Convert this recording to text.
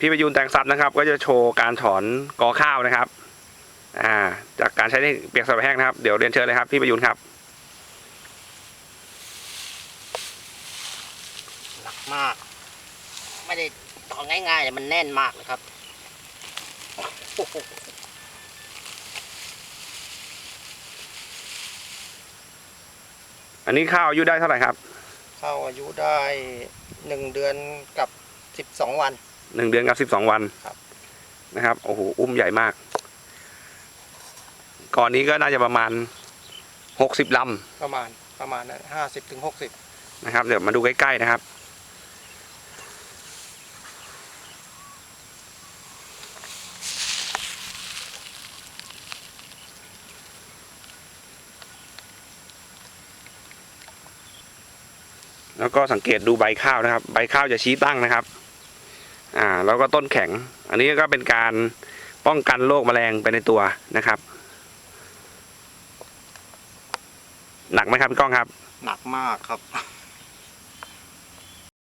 พี่ประยูนแตงทรัพย์นะครับ ก็จะโชว์การถอนกอข้าวนะครับ อ่า จากการใช้เทคนิคเปียกสลับแห้งนะครับ เดี๋ยวเรียนเชิญเลยครับ พี่ประยูนครับหนักมาก ไม่ได้ถอนง่ายๆเลยมันแน่นมากเลยครับโอ้โหอันนี้ข้าวอายุได้เท่าไหร่ครับเข้าอายุได้หนึ่งเดือนกับสิบสองวัน หนึ่งเดือนกับสิบสองวันครับนะครับโอ้โหอุ้มใหญ่มาก ก่อนนี้ก็น่าจะประมาณหกสิบลประมาณประมาณนั้นห้าสิบถึงหกสิบำนะครับ เดี๋ยวมาดูใกล้ๆนะครับ แล้วก็สังเกตดูใบข้าวนะครับ ใบข้าวจะชี้ตั้งนะครับ อ่าแล้วก็ต้นแข็ง อันนี้ก็เป็นการป้องกันโรคแมลงไปในตัวนะครับ หนักไหมครับพี่ก้องครับ หนักมากครับ